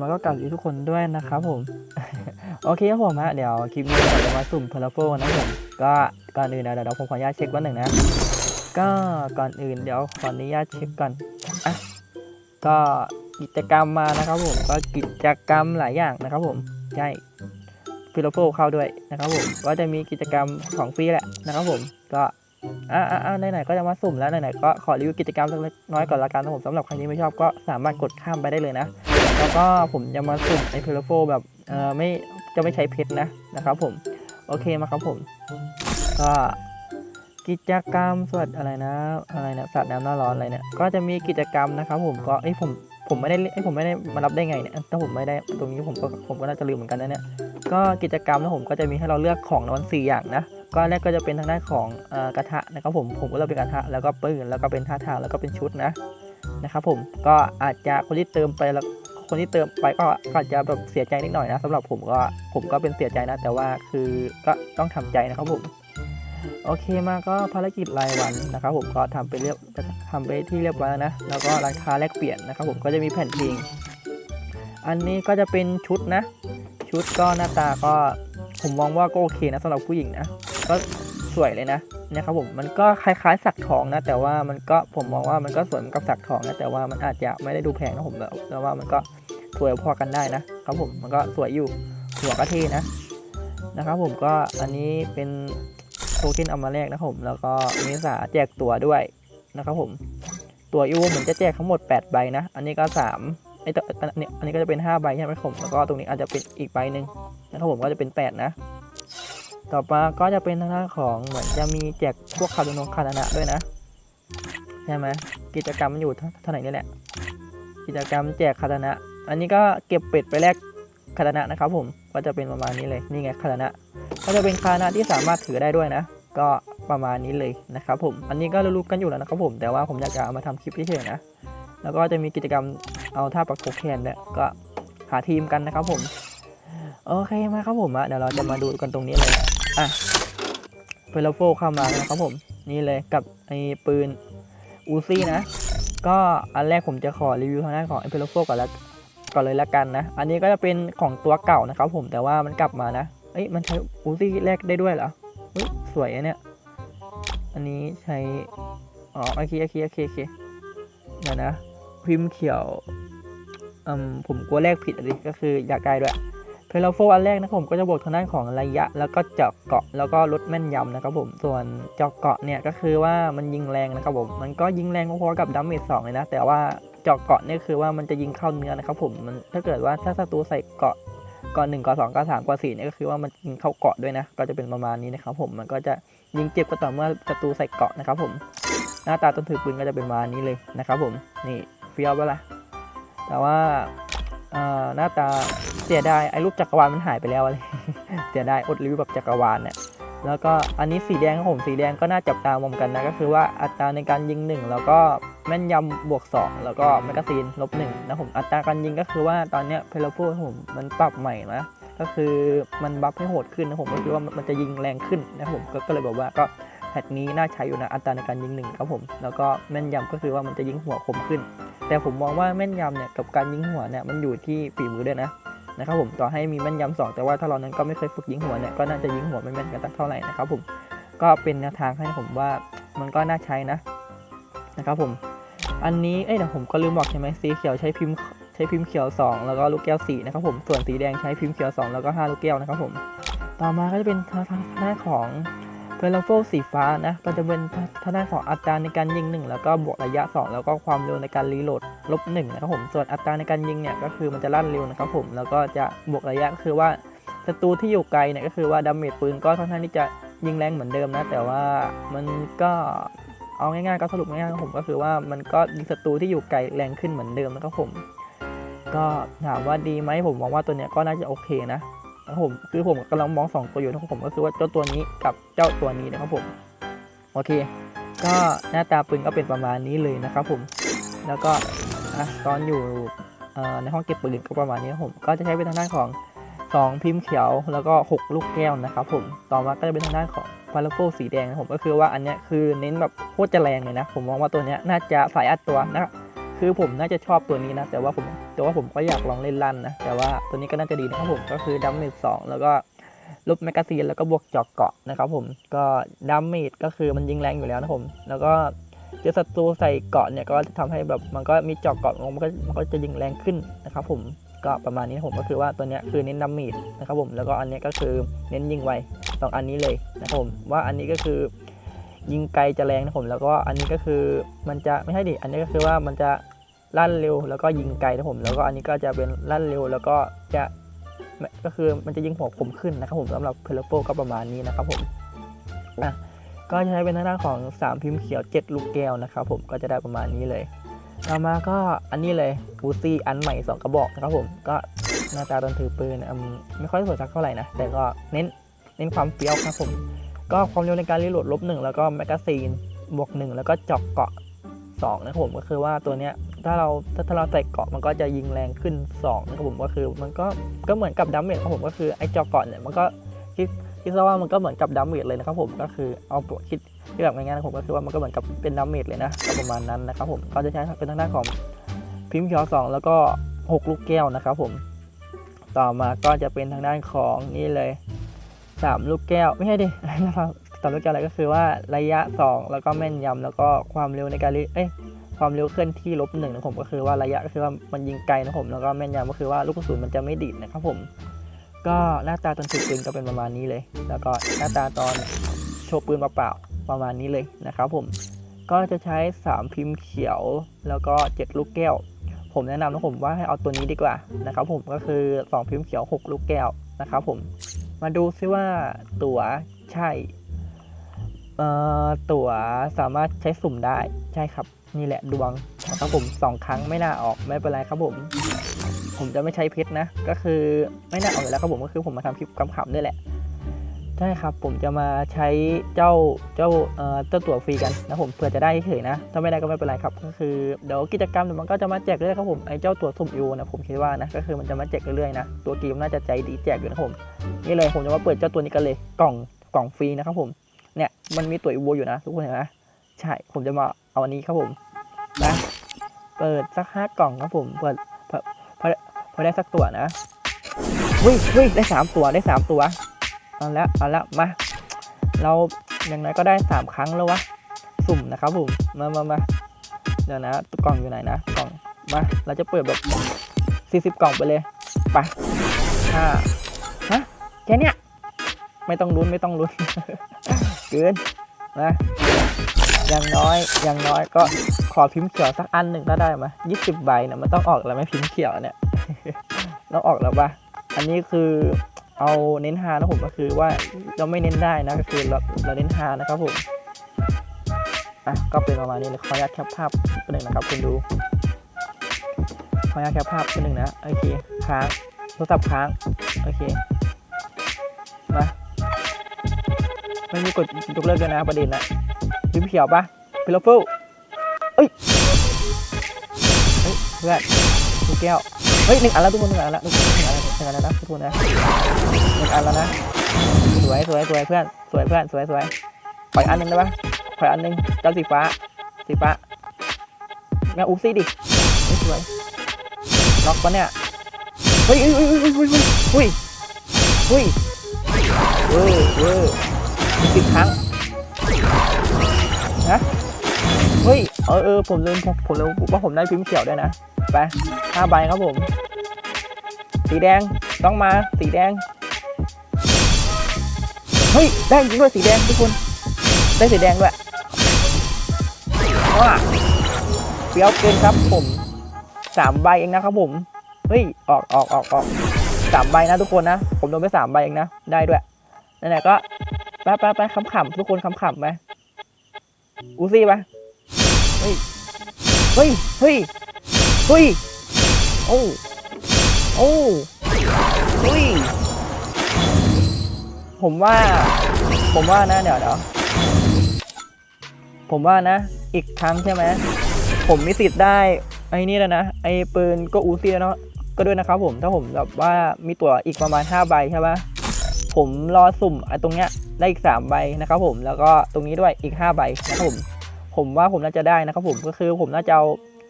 กับทุกคนด้วยนะครับผม โอเคครับผมฮะเดี๋ยวคลิปนี้เราจะมาสุ่มเพลโฟนะครับผมก็ก่อนอื่นนะเดี๋ยวผมขออนุญาตเช็ควันหนึ่งนะ ก็ก่อนอื่นเดี๋ยวขออนุญาตเช็คก่อนอะก็กิจกรรมมานะครับผมก็กิจกรรมหลายอย่างนะครับผมใช่ฟิโลโฟเข้าด้วยนะครับผมก็จะมีกิจกรรมของฟรีแหละนะครับผมก็อ่าอ่าไหนๆก็จะมาสุ่มแล้วไหนๆก็ขอรีวิวกิจกรรมเล็กๆน้อยก่อนละกันนะครับผมสำหรับใครที่ไม่ชอบก็สามารถกดข้ามไปได้เลยนะ แล้วก็ผมจะมาสุ่มไอฟิโลโฟแบบเออไม่จะไม่ใช้เพชรนะนะครับผม โอเคมาครับผมก็กิจกรรมสวดอะไรนะ อะไรนะสัตว์น้ำหน้าร้อนอะไรเนี่ยก็จะมีกิจกรรมนะครับ ผมก็เอ้ยผมผมไม่ได้เอ้ยผมไม่ได้มารับได้ไงเนี่ยถ้าผมไม่ได้ตรงนี้ผมก็ผมก็น่าจะลืมเหมือนกันนะเนี่ยก็กิจกรรมนะผมก็จะมีให้เราเลือกของรางวัลสี่อย่างนะก็แรกก็จะเป็นทางด้านของอกระทะนะครับผมผมก็เลือกเป็นกระทะแล้วก็ปืนแล้วก็เป็นท่าทางแล้วก็เป็นชุดนะนะครับผมก็อาจจะคนที่เติมไปแล้ว คนที่เติมไปก็ก็อาจจะแบบเสียใจนิดหน่อยนะสำหรับผมก็ผมก็เป็นเสียใจนะ แต่ว่าคือก็ต้องทำใจนะครับผมโอเคมาก็ภารกิจรายวันนะครับผมก็ทำไปเรียบทำไปที่เรียบร้อยแล้วนะแล้วก็ร้านค้าแลกเปลี่ยนนะครับผมก็จะมีแผ่นเพลงอันนี้ก็จะเป็นชุดนะ ชุดก็หน้าตาก็ผมมองว่าก็โอเคนะสำหรับผู้หญิงนะก็สวยเลยนะนะครับผมมันก็คล้ายๆสักทองนะ แต่ว่ามันก็ผมมองว่ามันก็สวยเหมือนกับสักทองนะแต่ว่ามันอาจจะไม่ได้ดูแพงนะผมแต่แต่ว่ามันก็ สวยพอกันได้นะครับผมมันก็สวยอยู่หัวก็เท่นะนะครับผมก็อันนี้เป็นโทเค็นเอามาแลกนะครับผมแล้วก็เมษาแจกตัวด้วยนะครับผมตัวอีโวเหมือนจะแจกทั้งหมด 8 ใบนะ อันนี้ก็3ไอ้ตัวอันนี้อันนี้ก็จะเป็น 5 ใบใช่ไหมครับผมแล้วก็ตรงนี้อาจจะเป็นอีกใบหนึ่งนะครับผมก็จะเป็น 8 นะ ต่อมาก็จะเป็นทางด้านของเหมือนจะมีแจกพวกคาร์ดนงคาร์ดนะด้วยนะใช่ไหมกิจกรรมมันอยู่เท่าไหร่นี่แหละ กิจกรรมแจกคาร์ดนะ อันนี้ก็เก็บเป็ดไปแลกคาร์ดนะนะครับผมก็จะเป็นประมาณนี้เลยนี่ไงคาร์ดนะก็จะเป็นคานะที่สามารถถือได้ด้วยนะ ก็ประมาณนี้เลยนะครับผมอันนี้ก็รู้ๆกันอยู่แล้วนะครับผมแต่ว่าผมอยากจะเอามาทำคลิปเฉยๆนะ แล้วก็จะมีกิจกรรมเอาท่าปักโทแคนเนี่ยก็หาทีมกันนะครับผมโอเคมาครับผมอะเดี๋ยวเราจะมาดูกันตรงนี้เลยอะเพลโฟเข้ามานะครับผมนี่เลยกับไอ้ปืนอูซี่นะ ก็อันแรกผมจะขอรีวิวทางด้านของไอ้เพลโฟก่อนแล้ว ก่อนเลยละกันนะ อันนี้ก็จะเป็นของตัวเก่านะครับผมแต่ว่ามันกลับมานะเอ้ยมันใช้อูซี่แรกได้ด้วยเหรอเฮ้ยสวยอะเนี่ยอันนี้ใช้อ๋อโอเคโอเคโอเคโอเคเดี๋ยวนะพิมพ์เขียวอืมผมกลัวแรกผิดอะดิก็คืออยากได้ด้วยเพลโฟอันแรกนะครับผมก็จะบวกทางด้านของระยะ แล้วก็เจาะเกาะแล้วก็ลดแม่นยำนะครับผมส่วนเจาะเกาะเนี่ยก็คือว่ามันยิงแรงนะครับผมมันก็ยิงแรงพอๆกับดัมเมจสองเลยนะแต่ว่า เจาะเกาะนี่คือว่ามันจะยิงเข้าเนื้อนะครับผมมันถ้าเกิดว่าถ้าศัตรูใส่เกาะเกาะหนึ่งเกาะสองเกาะสามเกาะสี่นี่ก็คือว่ามันยิงเข้าเกาะด้วยนะ ก็จะเป็นประมาณนี้นะครับผมมันก็จะยิงเจ็บก็ต่อเมื่อศัตรูใส่เกาะนะครับผมหน้าตาต้นถือปืนก็จะเป็นประมาณนี้เลยนะครับผมนี่เฟี้ยวปล่ะแต่ว่าอ่าหน้าตาเสียดายไอ้รูปจักรวาลมันหายไปแล้วอะไรเสียดายอดรีวิวแบบจักรวาลเนี่ย แล้วก็อันนี้สีแดงครับผมสีแดงก็น่าจับตามองกันนะก็คือว่าอัตราในการยิง 1 แล้วก็แม่นยำบวก 2 แล้วก็แมกกาซีนลบ1นะผมอัตราการยิงก็คือว่าตอนเนี้ยเพลโฟผมมันปรับใหม่นะก็คือมันบัฟให้โหดขึ้นนะผมก็คิดว่ามันจะยิงแรงขึ้นนะครับผมก็เลยบอกว่าก็แพทนี้น่าใช้อยู่นะอัตราในการยิงหนึ่งครับผม แล้วก็แม่นยำก็คือว่ามันจะยิงหัวคมขึ้น แต่ผมมองว่าแม่นยำเนี่ยกับการยิงหัวเนี่ยมันอยู่ที่ฝีมือด้วยนะ นะครับผมต่อให้มีแม่นยำสองแต่ว่าถ้าเรานั้นก็ไม่เคยฝึกยิงหัวเนี่ยก็น่าจะยิงหัวไม่แม่นกันสักเท่าไหร่นะครับผมก็เป็นแนวทางให้ผมว่ามันก็น่าใช้นะนะครับผมอันนี้เอ้ยเดี๋ยวผมก็ลืมบอกใช่ไหมสีเขียวใช้พิมพ์ใช้พิมพ์เขียว 2 แล้วก็ลูกแก้ว4นะครับผมส่วนสีแดงใช้พิมพ์เขียว 2 แล้วก็ 5 ลูกแก้วนะครับผมต่อมาก็จะเป็นทางด้าของ เพลโฟสีฟ้านะก็จะเป็นทางด้านของอัตราในการยิง 1 แล้วก็บวกระยะ 2 แล้วก็ความเร็วในการรีโหลดลบ1นะครับผมส่วนอัตราในการยิงเนี่ยก็คือมันจะลั่นเร็วนะครับผมแล้วก็จะบวกระยะก็คือว่าศัตรูที่อยู่ไกลเนี่ยก็คือว่าดาเมจปืนก็ค่อนข้างที่จะยิงแรงเหมือนเดิมนะ แต่ว่ามันก็เอาง่ายๆก็สรุปง่ายๆผมก็คือว่ามันก็ยิงศัตรูที่อยู่ไกลแรงขึ้นเหมือนเดิมนะครับผม ก็ถามว่าดีไหมผมมองว่าตัวเนี้ยก็น่าจะโอเคนะ นะครับผมคือผมกำลังมองสองตัวอยู่นะครับผมก็คือว่าเจ้าตัวนี้กับเจ้าตัวนี้นะครับผมโอเค ก็หน้าตาปืนก็เป็นประมาณนี้เลยนะครับผมแล้วก็ตอนอยู่ในห้องเก็บปืนก็ประมาณนี้ครับผมก็จะใช้เป็นทางด้านของ 2 พิมพ์เขียวแล้วก็ 6 ลูกแก้วนะครับผมต่อมาก็จะเป็นทางด้านของพาราโฟสีแดงนะผมก็คือว่าอันนี้คือเน้นแบบโคตรจะแรงเลยนะ ผมมองว่าตัวนี้น่าจะสายอัดตัวนะ คือผมน่าจะชอบตัวนี้นะ แต่ว่าผมแต่ว่าผมก็อยากลองเล่นลั่นนะ แต่ว่าตัวนี้ก็น่าจะดีนะครับผมก็คือดัมเมจสองแล้วก็ลบแมกกาซีนแล้วก็บวกจอกเกาะนะครับผมก็ดัมเมจก็คือมันยิงแรงอยู่แล้วนะผม แล้วก็เจอศัตรูใส่เกาะเนี่ยก็จะทำให้แบบมันก็มีจอกเกาะมันก็มันก็จะยิงแรงขึ้นนะครับผมก็ประมาณนี้ผมก็คือว่าตัวนี้คือเน้นดัมเมจนะครับผมแล้วก็อันนี้ก็คือเน้นยิงไวสองอันนี้เลยนะครับผมว่าอันนี้ก็คือยิงไกลจะแรงนะผมแล้วก็อันนี้ก็คือมันจะไม่ใช่ดิอันนี้ก็คือว่ามันจะ ลั่นเร็ว แล้วก็ยิงไกลนะผม แล้วก็อันนี้ก็จะเป็นลั่นเร็ว แล้วก็จะก็คือมันจะยิงหัวคมขึ้นนะครับผมสำหรับเพลโปก็ประมาณนี้นะครับผมอะก็จะใช้เป็นทางด้านของ 3 พิมพ์เขียว 7 ลูกแก้วนะครับผมก็จะได้ประมาณนี้เลย ต่อมาก็อันนี้เลยบูซี่อันใหม่ 2 กระบอกนะครับผมก็หน้าตาตอนถือปืนอืมไม่ค่อยสวยสักเท่าไหร่นะแต่ก็เน้นเน้นความเฟี้ยวครับผม ก็ความเร็วในการรีโหลดลบหนึ่งแล้วก็แมกกาซีนบวกหนึ่งแล้วก็จอกเกาะ 2นะครับผมก็คือว่าตัวเนี้ยถ้าเราถ้าถ้าเราใส่เกาะมันก็จะยิงแรงขึ้น2นะครับผมก็คือมันก็ก็เหมือนกับดัมเมจครับผมก็คือไอ้เจอเกาะเนี่ยมันก็คิดคิดซะว่ามันก็เหมือนกับดัมเมจเลยนะครับผมก็คือเอาคิดที่แบบง่ายๆนะผมก็คือว่ามันก็เหมือนกับเป็นดัมเมจเลยนะประมาณนั้นนะครับผมก็จะใช้เป็นทางด้านของพิมพ์เขียวสองแล้วก็หกลูกแก้วนะครับผมต่อมาก็จะเป็นทางด้านของนี่เลยสามลูกแก้วไม่ใช่ดิ สามลูกแก้วอะไรก็คือว่าระยะ 2 แล้วก็แม่นยำแล้วก็ความเร็วในการรีเอ้ยความเร็วเคลื่อนที่ลบหนึ่งนะผมก็คือว่าระยะก็คือว่ามันยิงไกลนะผมแล้วก็แม่นยำก็คือว่าลูกกระสุนมันจะไม่ดีดนะครับผม ก็หน้าตาตอนถือปืนก็เป็นประมาณนี้เลย แล้วก็หน้าตาตอนโชว์ปืนเปล่าๆประมาณนี้เลยนะครับผมก็จะใช้ 3 พิมพ์เขียวแล้วก็ 7 ลูกแก้ว ผมแนะนำนะผมว่าให้เอาตัวนี้ดีกว่านะครับผมก็คือ 2 พิมพ์เขียว 6 ลูกแก้วนะครับผมมาดูซิว่าตัวใช่ ตั๋วสามารถใช้สุ่มได้ใช่ครับ นี่แหละดวงครับผมสองครั้งไม่น่าออกไม่เป็นไรครับผม ผมจะไม่ใช้เพชรนะ ก็คือไม่น่าออกอยู่แล้วครับผมก็คือผมมาทำคลิปขำๆด้วยแหละใช่ครับผมจะมาใช้เจ้าเจ้าเอ่อเจ้าตั๋วฟรีกันนะผมเผื่อจะได้เฉยนะ ถ้าไม่ได้ก็ไม่เป็นไรครับ ก็คือเดี๋ยวกิจกรรมเดี๋ยวมันก็จะมาแจกเรื่อยๆครับผมไอ้เจ้าตั๋วสุ่มยูนะผมคิดว่านะก็คือมันจะมาแจกเรื่อยๆนะตัวเกมน่าจะใจดีแจกอยู่นะครับผมนี่เลยผมจะมาเปิดเจ้าตัวนี้กันเลยกล่องกล่องฟรีนะครับผม เนี่ยมันมีตัวอีโวอยู่นะทุกคนเห็นไหมใช่ผมจะมาเอาอันนี้ครับผมนะเปิดสักห้ากล่องครับผมเปิดพอพอพอได้สักตัวนะวิ่งวิ่งได้สามตัวได้สามตัวเอาละเอาละมา เราอย่างน้อยก็ได้สามครั้งแล้ววะสุ่มนะครับผมมามามาเดี๋ยวนะตัวกล่องอยู่ไหนนะกล่องมาเราจะเปิดแบบสี่สิบกล่องไปเลยไปห้าแค่เนี้ยไม่ต้องลุ้นไม่ต้องลุ้น เกินนะอย่างน้อยอย่างน้อยก็ขอพิมพ์เขียวสักอันหนึ่งก็ได้มายี่สิบใบเนี่ยมันต้องออกแล้วไหม่พิมพ์เขียวเนี่ยต้องออกแล้วปะอันนี้คือเอาเน้นฮานะผมก็คือว่าเราไม่เน้นได้นะก็คือเราเราเน้นฮานะครับผมอะก็เป็นประมาณนี้เลยขออนุญาตแคปภาพเป็นหนึ่งนะครับคุณดูขออนุญาตแคปภาพเป็นหนึ่งนะโอเคค้างโทรศัพท์ค้างโอเค ไม่มีกดยกเลิกเลยนะประเด็นนะพิมเขียวปะพิลฟูเอ้ยเฮ้ยเพื่อนลูกแก้วเฮ้ยหนึ่งอันแล้วทุกคนหนึ่งอันแล้วทุกคนหนึ่งอันแล้วหนึ่งอันแล้วนะทุกคนนะหนึ่งอันแล้วนะสวยสวยสวยเพื่อนสวยเพื่อนสวยสวยขออีกอันหนึ่งได้ปะขออีกอันหนึ่งเจ้าสีฟ้าสีฟ้างั้นอุ๊บซี่ดิสวยล็อกปะเนี่ยเฮ้ยเฮ้ยเฮ้ยเฮ้ยเฮ้ยเฮ้ยเฮ้ยเวอร์เวอร์ สิบครั้งนะเฮ้ยเออเออผมลืมผมลืมว่าผมได้พิมพ์เขียวด้วยนะ ไปห้าใบครับผม สีแดงต้องมาสีแดง เฮ้ย ได้จริงด้วยสีแดงทุกคน ได้สีแดงด้วยว้าเปียวเกินครับผมสามใบเองนะครับผม เฮ้ย ออกออกออกออกสามใบนะทุกคนนะ ผมโดนไปสามใบเองนะ ได้ด้วยนั่นแหละก็ ไปไปไปขำๆทุกคนขำๆไปอูซี่ไปเฮ้ย เฮ้ย เฮ้ย เฮ้ย โอ้ โอ้เฮ้ย ผมว่า ผมว่านะ เดี๋ยวเดี๋ยวผมว่านะ อีกครั้งใช่ไหม ผมมีสิทธิ์ได้ ไอ้นี่แล้วนะ ไอ้ปืนก็อูซี่แล้วเนาะ ก็ด้วยนะครับผม ถ้าผมแบบว่ามีตัวอีกประมาณ5ใบใช่ปะผมรอสุ่มไอ้ตรงเนี้ย ได้อีก 3 ใบนะครับผมแล้วก็ตรงนี้ด้วยอีก 5 ใบนะครับผมผมว่าผมน่าจะได้นะครับผมก็คือผมน่าจะเอา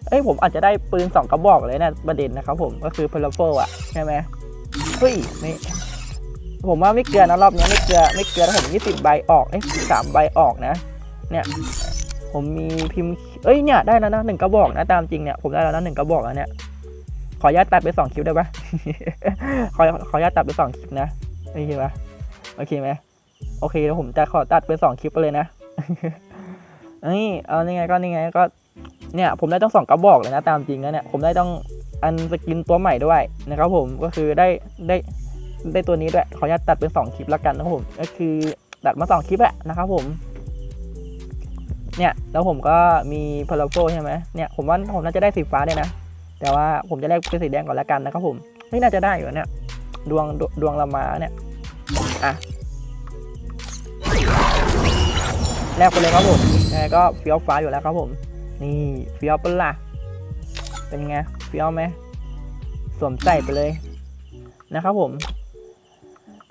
เอ้ยผมอาจจะได้ปืนสองกระบอกเลยนะประเด็นนะครับผมก็คือพลโฟอะใช่ไหมเฮ้ยไม่ผมว่าไม่เกลือนะรอบนี้ไม่เกลือไม่เกลือถ้าผมยี่สิบใบออกเอ้ยสามใบออกนะ เนี่ยผมมีพิมพ์เอ้ยเนี่ยได้แล้วนะหนึ่งกระบอกนะตามจริงเนี่ยผมได้แล้วนะหนึ่งกระบอกแล้วเนี่ยขออนุญาตตัดไปสองคลิปได้ปะขอขออนุญาตตัดไปสองคลิปนะโอเคปะโอเคไหม โอเคแล้วผมจะขอตัดไปสองคลิปไปเลยนะเอ้ยเอานี่ไงก็นี่ไงก็เนี่ยผมได้ต้องสองกระบอกเลยนะตามจริงนะเนี่ยผมได้ต้องอันสกินตัวใหม่ด้วยนะครับผมก็คือได้ได้ได้ตัวนี้ด้วยขออนุญาตตัดเป็นสองคลิปแล้วกันนะครับผมก็คือตัดมาสองคลิปแหละนะครับผม เนี่ยแล้วผมก็มีพาราโฟใช่ไหมเนี่ยผมว่าผมน่าจะได้สีฟ้าเลยนะ แต่ว่าผมจะแลกเป็นสีแดงก่อนแล้วกันนะครับผมไม่น่าจะได้อยู่เนี่ยดวงดวดวงละมาเนี่ยอะ แลกไปเลยครับผมยังไงก็เฟี้ยวฟ้าอยู่แล้วครับผม นี่เฟี้ยวปะล่ะเป็นไงเฟี้ยวไหมสวมใส่ไปเลยนะครับผม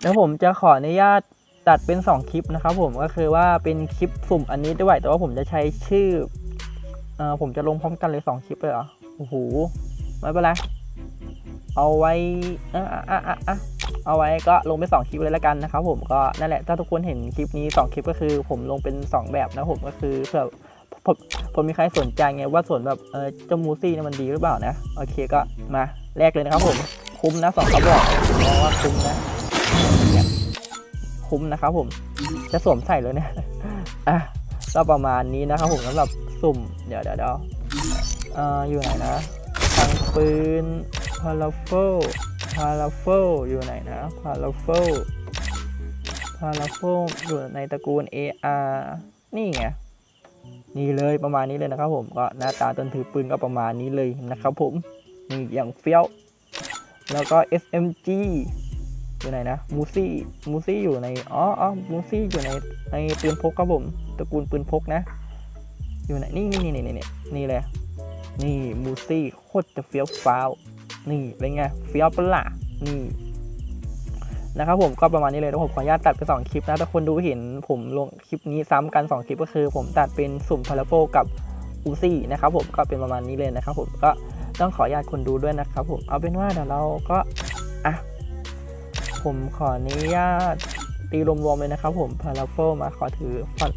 แล้วผมจะขออนุญาตตัดเป็น 2 คลิปนะครับผมก็คือว่าเป็นคลิปสุ่มอันนี้ด้วยแต่ว่าผมจะใช้ชื่อเออผมจะลงพร้อมกันเลย 2 คลิปเลยเหรอโอ้โหไม่เป็นไรเอาไว้อะอะอะ เอาไว้ก็ลงไป2คลิปเลยล้วกันนะครับผมก็นั่นแหละถ้าทุกคนเห็นคลิปนี้ 2 คลิปก็คือ ผมลงเป็น 2 แบบนะผมก็คือเพื่อผมผมมีใครสนใจไงว่าส่วนแบบเออเจ้ามูซี่เนี่ยมันดีหรือเปล่านะโอเคก็มาแรกเลยนะครับผมคุ้มนะสองกระบอกมองว่าคุ้มนะคุ้มนะครับผมจะสวมใส่เลยเนี่ยอะก็ประมาณนี้นะครับผมสำหรับสุ่มเดี๋ยวเดี๋ยวเดี๋ยวอ่ออยู่ไหนนะทางปืนพาราโฟ พาราโฟอยู่ไหนนะพาราโฟพาราโฟอยู่ในตระกูล AR นี่ไงนี่เลยประมาณนี้เลยนะครับผมก็หน้าตาตอนถือปืนก็ประมาณนี้เลยนะครับผมนี่อย่างเฟี้ยว แล้วก็ SMG อยู่ไหนนะมูซี่มูซี่อยู่ในอ๋ออ๋อมูซี่อยู่ในในปืนพกครับผมตระกูลปืนพกนะ อยู่ไหนนี่นี่นี่นี่นี่นี่เลยนี่มูซี่โคตรจะเฟี้ยวฟ้าว นี่เป็นไงเฟี้ยวปะล่ะนี่นะครับผมก็ประมาณนี้เลยแล้วผมขออนุญาตตัดไปสองคลิปนะถ้าคนดูเห็นผมลงคลิปนี้ซ้ำกันสองคลิปก็คือ ผมตัดเป็นสุ่มพาราโฟกับอูซี่นะครับผมก็เป็นประมาณนี้เลยนะครับผมก็ต้องขออนุญาตคนดูด้วยนะครับผมเอาเป็นว่าเดี๋ยวเราก็อะผมขออนุญาตตีรวมๆเลยนะครับผมพาราโฟมาขอถือพัน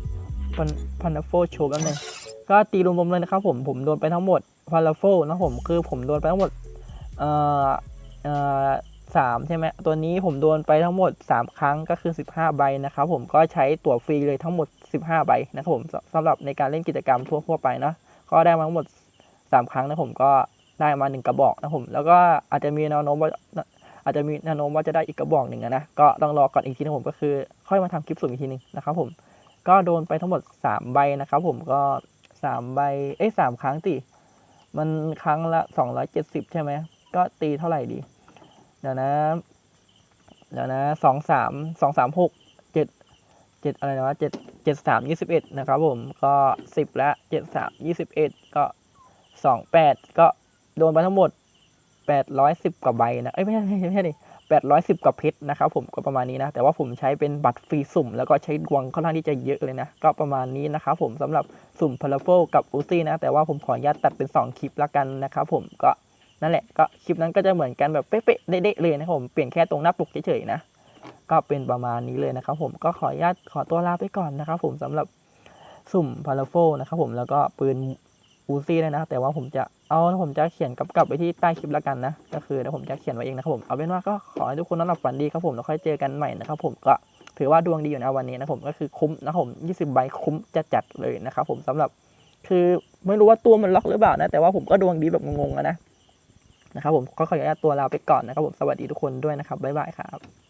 พันพันโฟโชว์แป๊บนึงก็ตีรวมๆเลยนะครับผมผมโดนไปทั้งหมดพาราโฟนะผมคือผมโดนไปทั้งหมด เอ่อเอ่อสามใช่ไหมตัวนี้ผมโดนไปทั้งหมด 3 ครั้งก็คือ 15 ใบนะครับผมก็ใช้ตั๋วฟรีเลยทั้งหมด 15 ใบนะครับผมสำหรับในการเล่นกิจกรรมทั่ว ๆ ไปเนาะก็ได้มาทั้งหมด 3 ครั้งนะผมก็ได้มา 1 กระบอกนะผมแล้วก็อาจจะมีแนวโน้มว่าอาจจะมีแนวโน้มว่าจะได้อีกกระบอกหนึ่งนะก็ต้องรอก่อนอีกทีนะผมก็คือ ค่อยมาทำคลิปสุ่มอีกทีหนึงนะครับผมก็โดนไปทั้งหมด 3 ใบนะครับผมก็ 3 ใบเอ้ยสามครั้งติมันครั้งละ 270 ใช่ไหม ก็ตีเท่าไหร่ดี เดี๋ยวนะ เดี๋ยวนะสองสามสองสามหกเจ็ดเจ็ดอะไรนะวะเจ็ดเจ็ดสามยี่สิบเอ็ดนะครับผมก็สิบละเจ็ดสามยี่สิบเอ็ดก็สองแปดก็โดนไปทั้งหมดแปดร้อยสิบกว่าใบนะเอ้ยไม่ใช่ไม่ใช่ไม่ใช่ดิแปดร้อยสิบกว่าเพชรนะครับผมก็ประมาณนี้นะ แต่ว่าผมใช้เป็นบัตรฟรีสุ่ม แล้วก็ใช้ดวงค่อนข้างที่จะเยอะเลยนะ ก็ประมาณนี้นะครับผมสำหรับสุ่มพาราโฟกับอูซี่นะ แต่ว่าผมขออนุญาตตัดเป็นสองคลิปละกันนะครับผมก็ นั่นแหละก็คลิปนั้นก็จะเหมือนกันแบบเป๊ะๆเด๊ะๆเลยนะครับผมเปลี่ยนแค่ตรงหน้าปกเฉยๆนะก็เป็นประมาณนี้เลยนะครับ ผมก็ขออนุญาตขอตัวลาไปก่อนนะครับ ผมสำหรับสุ่มพาราโฟนะครับผมแล้วก็ปืนอูซี่เลยนะ แต่ว่าผมจะเอาผมจะเขียนกำกับไว้ที่ใต้คลิปแล้วกันนะ ก็คือเดี๋ยวผมจะเขียนไว้เองนะครับผมเอาเป็นว่าก็ขอให้ทุกคนนอนหลับฝันดีครับผมแล้วค่อยเจอกันใหม่นะครับผมก็ถือว่าดวงดีอยู่นะวันนี้นะผมก็คือคุ้มนะครับผม20ใบคุ้มจะจัดๆเลยนะครับผมสำหรับ คือไม่รู้ว่าตัวมันล็อกหรือเปล่านะ แต่ว่าผมก็ดวงดีแบบงงๆนะ นะครับผมก็ขออนุญาตตัวลาไปก่อนนะครับผมสวัสดีทุกคนด้วยนะครับบ๊ายบายครับ